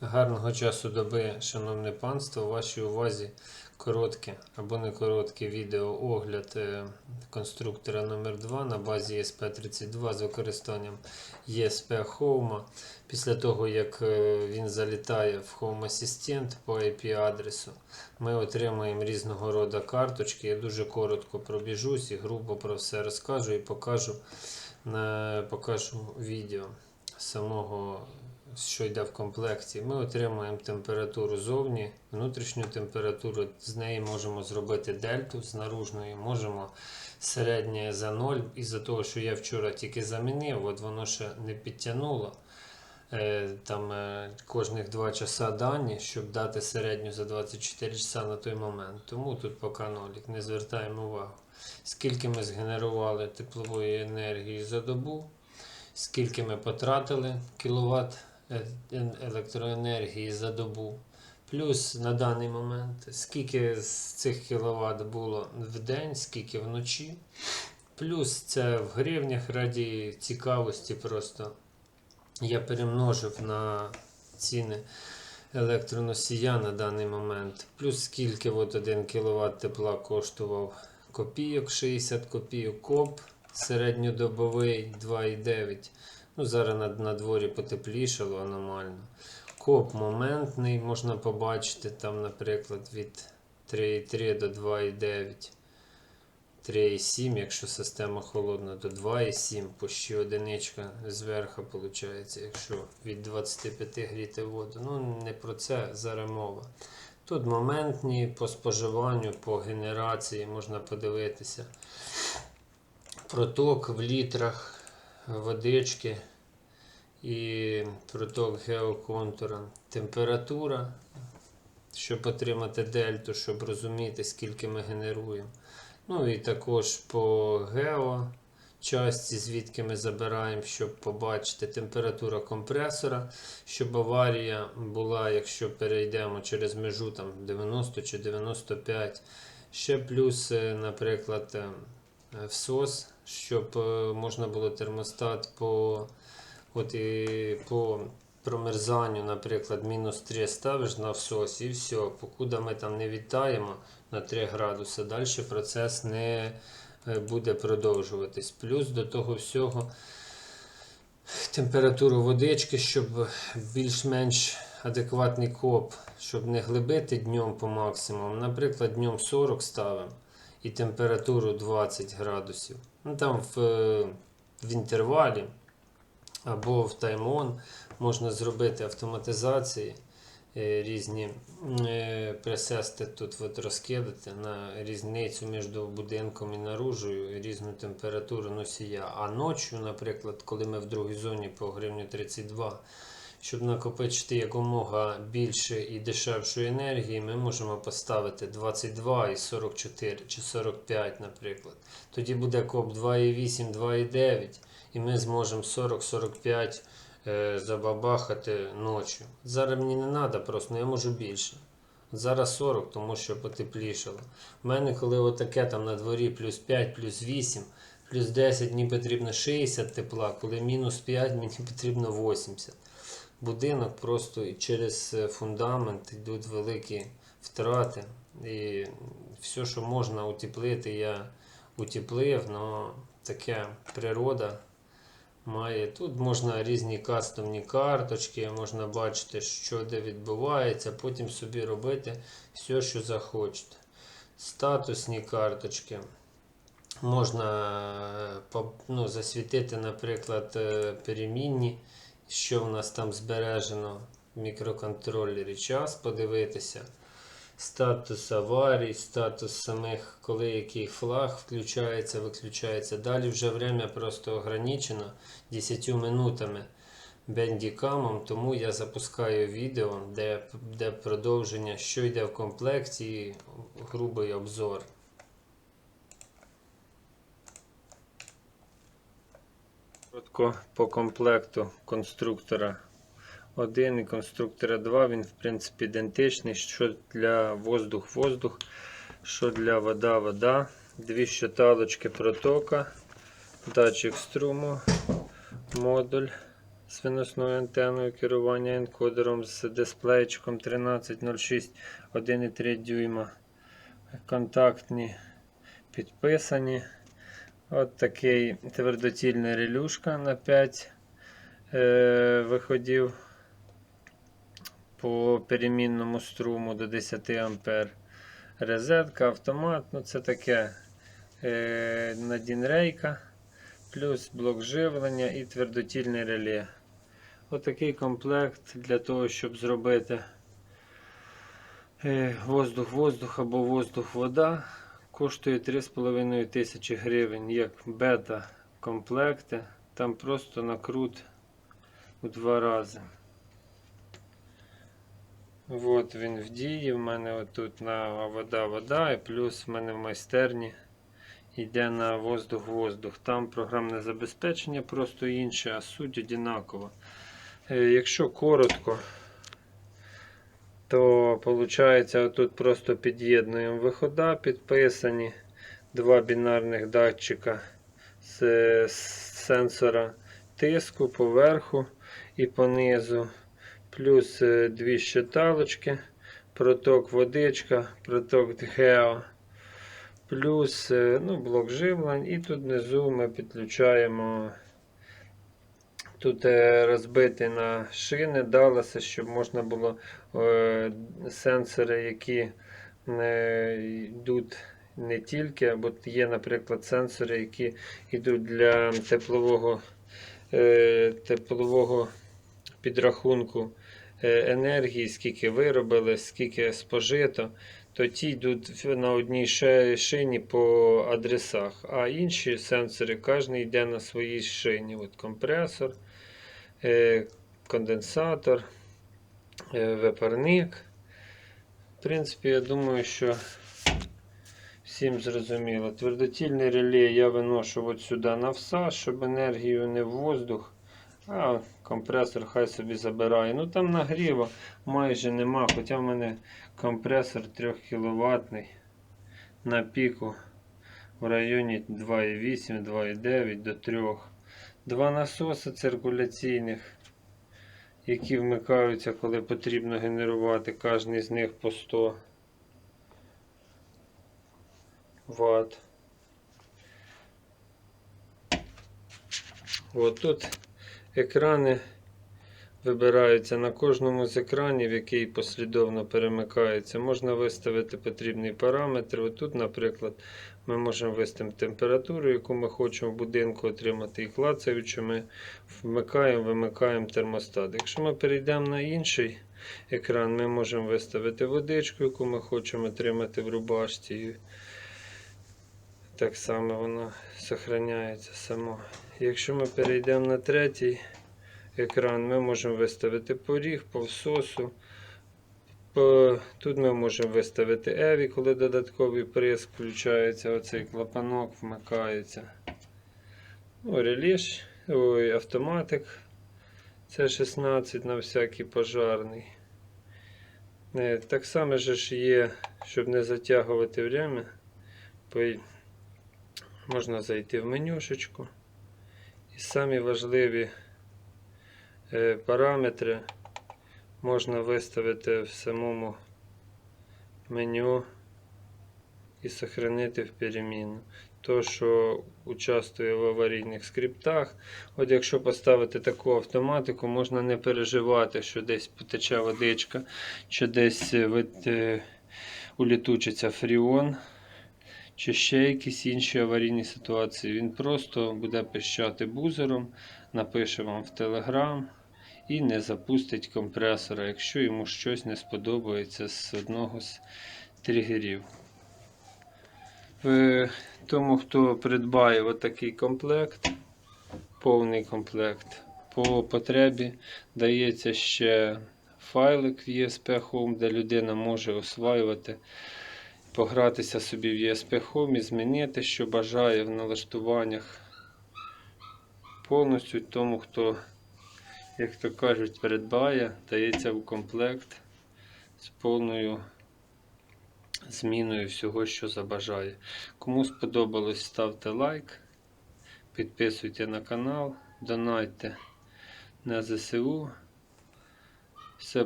Гарного часу доби, шановне панство, у вашій увазі коротке або не коротке відео огляд е, конструктора номер 2 на базі ESP32 з використанням ESP Home. Після того, як е, він залітає в Home Assistant по IP-адресу, ми отримаємо різного роду карточки. Я дуже коротко пробіжусь і грубо про все розкажу і покажу, покажу відео самого що йде в комплекті, ми отримуємо температуру зовні, внутрішню температуру, з неї можемо зробити дельту з наружної, можемо середнє за 0. Із-за того, що я вчора тільки замінив, от воно ще не підтягнуло. Е, Там е, кожних 2 часа дані, щоб дати середню за 24 часа на той момент. Тому тут поки нолік, не звертаємо увагу. Скільки ми згенерували теплової енергії за добу, скільки ми потратили кіловат електроенергії за добу. Плюс на даний момент, скільки з цих кіловат було в день, скільки вночі. Плюс це в гривнях раді цікавості просто. Я перемножив на ціни електроносія на даний момент. Плюс скільки от 1 кВт тепла коштував копійок, 60 копійок коп середньодобовий 2,9. Ну, зараз на, на дворі потеплішало аномально. Коп моментний можна побачити, там, наприклад, від 3,3 до 2,9. 3,7, якщо система холодна, до 2,7, по ще одиничка зверху виходить, якщо від 25 гріти воду. Ну, не про це зараз мова. Тут моментні по споживанню, по генерації можна подивитися. Проток в літрах водички і проток геоконтура. Температура, щоб отримати дельту, щоб розуміти, скільки ми генеруємо. Ну і також по гео часті, звідки ми забираємо, щоб побачити температура компресора, щоб аварія була, якщо перейдемо через межу там 90 чи 95. Ще плюс, е, наприклад, е, всос, щоб е, можна було термостат по, от і по промерзанню, наприклад, мінус 3 ставиш на всос і все. Покуди ми там не вітаємо на 3 градуси, далі процес не е, буде продовжуватись. Плюс до того всього температуру водички, щоб більш-менш адекватний коп, щоб не глибити днем по максимуму. Наприклад, днем 40 ставимо і температуру 20 градусів. Ну там в, е, в інтервалі або в таймон можна зробити автоматизації е, різні е, присести тут от розкидати на різницю між будинком і наружою, різну температуру носія. А ночі, наприклад, коли ми в другій зоні по гривню 32, щоб накопичити якомога більше і дешевшої енергії, ми можемо поставити 22 і 44 чи 45, наприклад. Тоді буде коп 2,8, 2,9, і ми зможемо 40-45 е, забабахати ночі. Зараз мені не треба, просто я можу більше. Зараз 40, тому що потеплішало. У мене, коли отаке там на дворі плюс 5, плюс 8, плюс 10, мені потрібно 60 тепла, коли мінус 5, мені потрібно 80. Будинок просто через е, фундамент йдуть великі втрати. І все, що можна утеплити, я утеплив, але таке природа має. Тут можна різні кастомні карточки, можна бачити, що де відбувається, потім собі робити все, що захочете. Статусні карточки. Можна е, ну, засвітити, наприклад, е, перемінні, що в нас там збережено в мікроконтролері. Час подивитися. Статус аварій, статус самих, коли який флаг включається, виключається. Далі вже время просто ограничено 10 минутами бендікамом, тому я запускаю відео, де, де продовження, що йде в комплекті, грубий обзор. Коротко по комплекту конструктора 1 і конструктора 2, він в принципі ідентичний. Що для воздух-воздух, що для вода-вода. Дві щиталочки протока, датчик струму, модуль з виносною антеною керування енкодером з дисплейчиком 1306 1,3 дюйма. Контактні підписані. От такий твердотільний релюшка на 5 е, виходів по перемінному струму до 10 А. Розетка, автомат, ну це таке е, надінрейка, плюс блок живлення і твердотільне реле. Отакий комплект для того, щоб зробити е, воздух-воздух або воздух-вода. Коштує 3,5 тисячі гривень як бета-комплекти. Там просто накрут у два рази. От він в дії. В мене отут на вода-вода, і плюс в мене в майстерні йде на воздух-воздух. Там програмне забезпечення просто інше, а суть одинакова. Е, Якщо коротко, то виходить, тут просто під'єднуємо вихода, підписані два бінарних датчика з, сенсора тиску поверху і понизу, плюс е, дві щиталочки, проток водичка, проток гео, плюс е, ну, блок живлень, і тут внизу ми підключаємо. Тут е, розбити на шини. Далласа, щоб можна було е, сенсори, які е, йдуть не тільки, бо є, наприклад, сенсори, які йдуть для теплового, теплового підрахунку енергії, скільки виробили, скільки спожито, то ті йдуть на одній шині по адресах, а інші сенсори, кожен йде на своїй шині. От компресор, е, конденсатор, е, випарник. В принципі, я думаю, що всім зрозуміло. Твердотільне реле я виношу от сюди на все, щоб енергію не в воздух, а компресор хай собі забирає. Ну там нагріва майже нема, хоча в мене компресор 3 кВт на піку в районі 2,8, 2,9 до 3. Два насоси циркуляційних, які вмикаються, коли потрібно генерувати кожен з них по 100 Вт. От екрани вибираються на кожному з екранів, який послідовно перемикається. Можна виставити потрібний параметр. Отут, наприклад, ми можемо виставити температуру, яку ми хочемо в будинку отримати, і клацаючи, ми вмикаємо, вимикаємо термостат. Якщо ми перейдемо на інший екран, ми можемо виставити водичку, яку ми хочемо отримати в рубашці. Так само вона зберігається само. Якщо ми перейдемо на третій екран, ми можемо виставити поріг, повсосу. По- Тут ми можемо виставити EVI, коли додатковий приск включається, оцей клапанок вмикається. Ну, реліж, ой, автоматик. Це 16 на всякий пожарний. Е, Так само ж є, щоб не затягувати время. Можна зайти в менюшечку. І самі важливі е, параметри можна виставити в самому меню і сохранити в переміну. То, що участвує в аварійних скриптах. От якщо поставити таку автоматику, можна не переживати, що десь потече водичка, чи десь е, е, улітучиться фріон чи ще якісь інші аварійні ситуації. Він просто буде пищати бузером, напише вам в Telegram і не запустить компресора, якщо йому щось не сподобається з одного з тригерів. Тому, хто придбає отакий комплект, повний комплект, по потребі дається ще файлик в ESP Home, де людина може осваювати погратися собі в ESP Home і змінити, що бажає в налаштуваннях. Повністю тому, хто, як то кажуть, придбає, дається в комплект з повною зміною всього, що забажає. Кому сподобалось, ставте лайк, підписуйте на канал, донайте на ЗСУ. Все